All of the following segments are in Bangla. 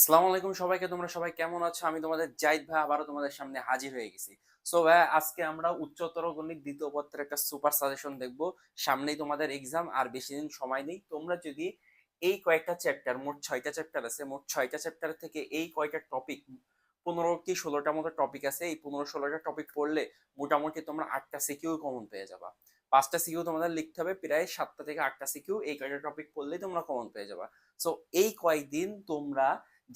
আসসালামু আলাইকুম সবাইকে, তোমরা সবাই কেমন আছো? আমি তোমাদের জাহিদ ভাই আবারও তোমাদের সামনে হাজির হয়ে গেছি। সো ভাই, আজকে আমরা উচ্চতর গণিত দ্বিতীয় পত্রের একটা সুপার সাজেশন দেখব। সামনেই তোমাদের এক্সাম আর বেশি দিন সময় নেই। তোমরা যদি এই কয়েকটা চ্যাপ্টার মোট ছয়টা চ্যাপ্টার আছে, মোট ছয়টা চ্যাপ্টার থেকে এই কয়টা টপিক পনেরো কি ষোলোটা মতো টপিক আছে, এই পনেরো ষোলোটা টপিক পড়লে মোটামুটি তোমরা আটটা সিকিউ কমন পেয়ে যাবা। পাঁচটা সিকিউ তোমাদের লিখতে হবে, প্রায় সাতটা থেকে আটটা সিকিউ এই কয়টা টপিক পড়লেই তোমরা কমন পেয়ে যাবা। সো এই কয়েকদিন তোমরা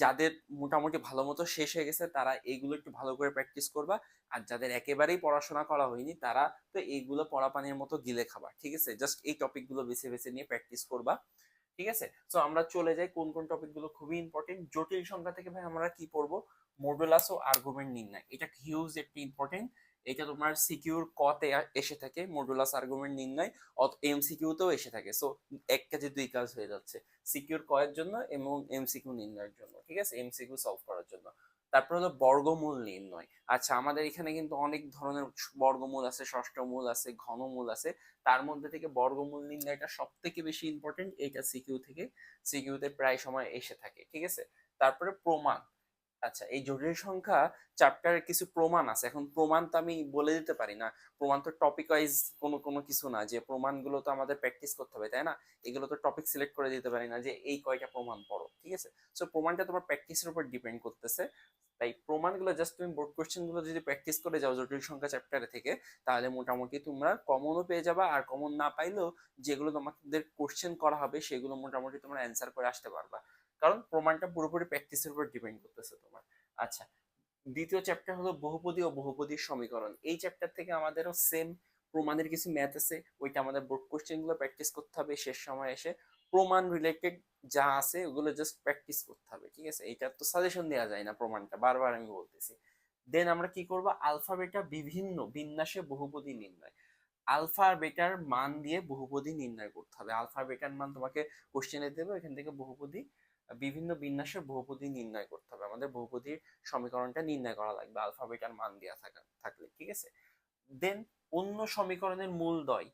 যাদের মোটামুটি ভালো মতো শেষ হয়ে গেছে, তারা এইগুলো একটু ভালো করে প্র্যাকটিস করবা। আর যাদের একেবারেই পড়াশোনা করা হয়নি, তারা তো এইগুলো পড়া পানির মতো গিলে খাবা, ঠিক আছে? জাস্ট এই টপিকগুলো বেছে বেছে নিয়ে প্র্যাকটিস করবা, ঠিক আছে? সো আমরা চলে যাই কোন কোন টপিকগুলো খুবই ইম্পর্টেন্ট জটিল সংখ্যা থেকে ভাই আমরা কি পড়ব? মডুলাস ও আর্গুমেন্ট নির্ণয়, এটা হিউজ একটি ইম্পর্টেন্ট এটা তোমার সিকিউর কতে এসে থাকে, মডুলাস আর্গুমেন্ট নির্ণয় অত এমসিকিউতেও এসে থাকে। সো এক কাজে দুই কাজ হয়ে যাচ্ছে। সিকিউর কয়ের জন্য এবং এমসিকিউ নির্ণয়ের জন্য, ঠিক আছে? এমসিকিউ সলভ করার জন্য। তারপর হলো বর্গমূল নির্ণয় আচ্ছা আমাদের এখানে কিন্তু অনেক ধরনের বর্গমূল আছে ষষ্ঠমূল আছে ঘনমূল আছে। তার মধ্যে থেকে বর্গমূল নির্ণয়টা সব থেকে বেশি ইম্পর্টেন্ট এটা সিকিউ থেকে। সিকিউতে প্রায় সময় এসে থাকে, ঠিক আছে? তারপরে প্রমাণ। আচ্ছা এই জটিল সংখ্যা চ্যাপ্টারের কিছু প্রমাণ আছে। এখন প্রমাণ তো আমি বলে দিতে পারি না। প্রমাণ তো টপিক ওয়াইজ কোনো কোনো কিছু না। যে প্রমাণগুলো তো আমাদের প্র্যাকটিস করতে হবে, তাই না? এগুলো তো টপিক সিলেক্ট করে দিতে পারি না যে এই কয়টা প্রমাণ পড়ো, ঠিক আছে? সো প্রমাণটা তোমার প্র্যাকটিসের উপর ডিপেন্ড করতেছে। তাই প্রমাণগুলো জাস্ট তুমি বোর্ড কোশ্চেনগুলো যদি প্র্যাকটিস করে যাও জটিল সংখ্যা চ্যাপ্টারে থেকে, তাহলে মোটামুটি তোমরা কমনও পেয়ে যাবা আর কমন না পাইলেও যেগুলো তোমাদের কোশ্চেন করা হবে, সেগুলো মোটামুটি তোমরা অ্যান্সার করে আসতে পারবা। কারণ প্রমাণটা পুরোপুরি প্র্যাকটিসের উপর ডিপেন্ড করতেছে তোমার। আচ্ছা দ্বিতীয় চ্যাপ্টার হলো বহুপদী ও বহুপদীর সমীকরণ। এই চ্যাপ্টার থেকে আমাদেরও সেম প্রমাণের কিছু ম্যাথ আছে, ওইটা আমাদের বোর্ড কোশ্চেনগুলো প্র্যাকটিস করতে হবে, শেষ সময় এসে প্রমাণ রিলেটেড যা আছে ওগুলো জাস্ট প্র্যাকটিস করতে হবে, ঠিক আছে? এটা তো সাজেশন দেওয়া যায় না প্রমাণটা, বারবার আমি বলতেছি। দেন আমরা কি করব? আলফা, বেটা বিভিন্ন, বিন্যাসে বহুপদী নির্ণয়। আলফা বেটার মান দিয়ে বহুপদী নির্ণয় করতে হবে। আলফা বেটার মান তোমাকে কোশ্চেনে দেবে এখান থেকে বহুপদী বিভিন্ন বিন্যাসের বহুপদী নির্ণয় করতে হবে। আমাদের বহুপদীর সমীকরণটা নির্ণয় করা লাগবে। আলফাবেটার মান দেওয়া থাকা, থাকলে, ঠিক আছে? দেন অন্য সমীকরণের মূল দয়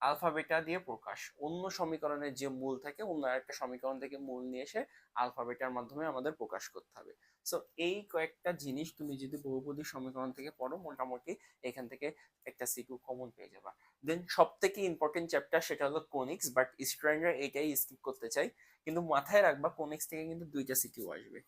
আলফাবেটা দিয়ে প্রকাশ। অন্য সমীকরণের যে মূল থাকে, অন্য একটা সমীকরণ থেকে মূল নিয়ে এসে আলফাবেটার মাধ্যমে আমাদের প্রকাশ করতে হবে। সো এই কয়েকটা জিনিস তুমি যদি বহুপদী সমীকরণ থেকে পড়ো, মোটামুটি এখান থেকে একটা সিকিউ কমন পেয়ে যাবা। দেন সব থেকে ইম্পর্টেন্ট চ্যাপ্টার সেটা হলো কোনিক্স বাট স্টুডেন্টরা এটাই স্কিপ করতে চাই। কিন্তু মাথায় রাখবা কোনিক্স থেকে কিন্তু দুইটা সিকিউ আসবে।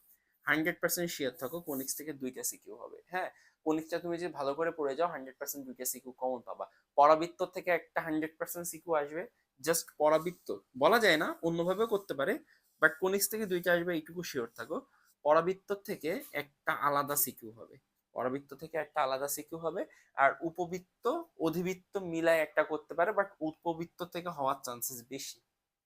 হান্ড্রেড পার্সেন্ট শিয়ার থাকো কোনিক্স থেকে দুইটা সিকিউ হবে। হ্যাঁ কোনিক্সটা তুমি যদি ভালো করে পড়ে যাও, হান্ড্রেড পার্সেন্ট দুইটা সিকিউ কমন পাবা। পরাবৃত্ত থেকে একটা হান্ড্রেড পার্সেন্ট সিকিউ আসবে, জাস্ট পরাবৃত্ত। বলা যায় না, অন্যভাবেও করতে পারে, বাট কোনিক্স থেকে দুইটা আসবে, এইটুকু শিওর থাকো। পরাবৃত্ত থেকে একটা আলাদা সিকিউ হবে। পরাবৃত্ত থেকে একটা আলাদা সিকিউ হবে, আর উপবৃত্ত, অধিবৃত্ত মিলায় একটা করতে পারে, বাট উপবৃত্ত থেকে হওয়ার চান্সেস বেশি।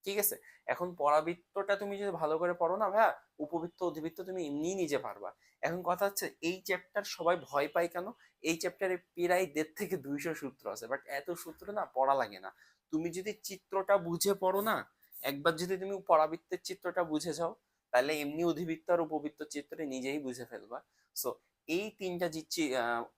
ঠিক আছে? এখন পরাবৃত্তটা তুমি যদি ভালো করে পড়ো না ভাইয়া, উপবৃত্ত, অধিবৃত্ত তুমি এমনিই নিজে পারবা। এখন কথা হচ্ছে এই চ্যাপ্টার সবাই ভয় পায় কেন? এই চ্যাপ্টারে প্রায় দেড় থেকে দুইশো সূত্র আছে বাট এত সূত্র না পড়া লাগে না। তুমি যদি চিত্রটা বুঝে পড়ো না, একবার যদি তুমি পরাবৃত্তের চিত্রটা বুঝে যাও, তাহলে এমনি অধিবৃত্ত আর উপবৃত্ত চিত্রে নিজেই বুঝে ফেলবা। সো এই তিনটা যে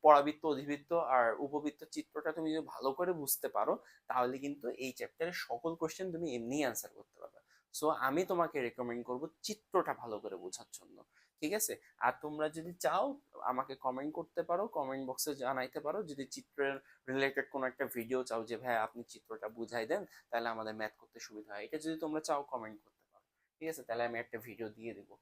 পরাবৃত্ত, অধিবৃত্ত আর উপবৃত্ত চিত্রটা তুমি যদি ভালো করে বুঝতে পারো, তাহলে কিন্তু এই চ্যাপ্টারের সকল কোশ্চেন তুমি এমনি অ্যান্সার করতে পারবে। সো আমি তোমাকে রেকমেন্ড করব চিত্রটা ভালো করে বোঝার জন্য, ঠিক আছে? আর তোমরা যদি চাও, আমাকে কমেন্ট করতে পারো কমেন্ট বক্সে জানাইতে পারো। যদি চিত্রের রিলেটেড কোনো একটা ভিডিও চাও যে, ভাই, আপনি চিত্রটা বুঝাই দেন, তাহলে আমাদের ম্যাথ করতে সুবিধা হয়। এটা যদি তোমরা চাও কমেন্ট করতে পারো, ঠিক আছে? তাহলে আমি একটা ভিডিও দিয়ে দেবো।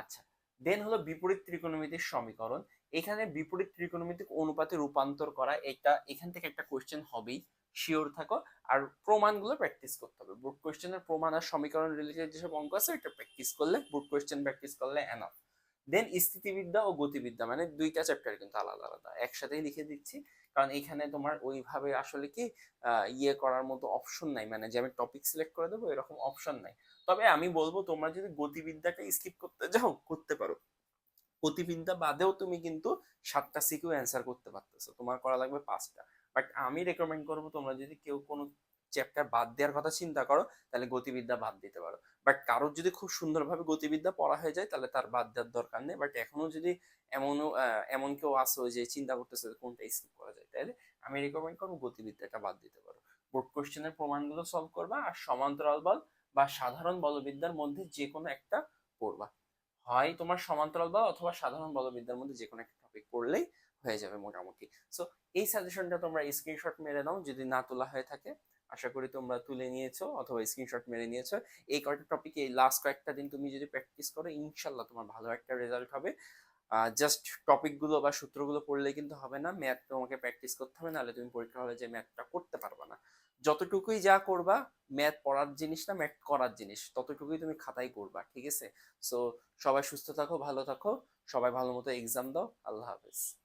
আচ্ছা দেন হলো বিপরীত ত্রিকোণমিতিক সমীকরণ। এখানে বিপরীত ত্রিকোণমিতিক অনুপাতে রূপান্তর করা এটা, এখান থেকে একটা কোয়েশ্চেন হবেই। শিওর থাকো। আর প্রমাণগুলো প্র্যাকটিস করতে হবে। বুট কোয়েশ্চেনের প্রমাণ আর সমীকরণ রিলেটেড যেসব অঙ্ক আছে এটা প্র্যাকটিস করলে বুট কোয়েশ্চেন প্র্যাকটিস করলে এনাফ দেন স্থিতিবিদ্যা ও গতিবিদ্যা মানে দুইটা চ্যাপ্টার কিন্তু আলাদা আলাদা। একসাথেই লিখে দিচ্ছি, কারণ এখানে তোমার ওইভাবে আসলে কি ইয়ে করার মতো অপশন নাই। মানে যে আমি টপিক সিলেক্ট করে দেবো, এরকম অপশন নাই। তবে আমি বলব, তোমরা যদি গতিবিদ্যাটা স্কিপ করতে যাও, করতে পারো। গতিবিদ্যা বাদেও তুমি কিন্তু সাতটা সিকিউ অ্যান্সার করতে পারতেছো। তোমার করা লাগবে পাঁচটা। বাট আমি রেকমেন্ড করব, তোমরা যদি কেউ কোনো চ্যাপ্টার বাদ দেওয়ার কথা চিন্তা করো, তাহলে গতিবিদ্যা বাদ দিতে পারো। বাট কারোর যদি খুব সুন্দরভাবে গতিবিদ্যা পড়া হয়ে যায়, তাহলে তার বাদ দেওয়ার দরকার নেই। বাট এখনও যদি এমনও এমন কেউ আসো যে চিন্তা করতেছে কোনটা স্কিপ করা যায়, তাহলে আমি রেকমেন্ড করব গতিবিদ্যাটা বাদ দিতে পারো। বোর্ড কোশ্চেনের প্রমাণগুলো সলভ করবা আর সমান্তরাল বল বা সাধারণ বলবিদ্যার মধ্যে যে কোনো একটা পড়বা। হয় তোমার সমান্তরাল বা অথবা সাধারণ বলবিদ্যার মধ্যে যে কোনো একটা টপিক পড়লেই হয়ে যাবে মোটামুটি। সো এই সাজেশনটা তোমরা স্ক্রিনশট মেরে নাও, যদি না তোলা হয়ে থাকে। আশা করি তোমরা তুলে নিয়েছো অথবা স্ক্রিনশট মেরে নিয়েছো। এই কয়েকটা টপিকে এই লাস্ট কয়েকটা দিন তুমি যদি প্র্যাকটিস করো, ইনশাল্লাহ তোমার ভালো একটা রেজাল্ট হবে। জাস্ট টপিকগুলো বা সূত্রগুলো পড়লে কিন্তু হবে না ম্যাথ তোমাকে প্র্যাকটিস করতে হবে, নাহলে তুমি পরীক্ষা হলে যে ম্যাথটা করতে পারবে না। যতটুকুই যা করবা ম্যাথ পড়ার জিনিস না ম্যাথ করার জিনিস, ততটুকুই তুমি খাতায় করবা ঠিক আছে? সো সবাই সুস্থ থাকো, ভালো থাকো, সবাই ভালো মতো এক্সাম দাও, আল্লাহ হাফেজ।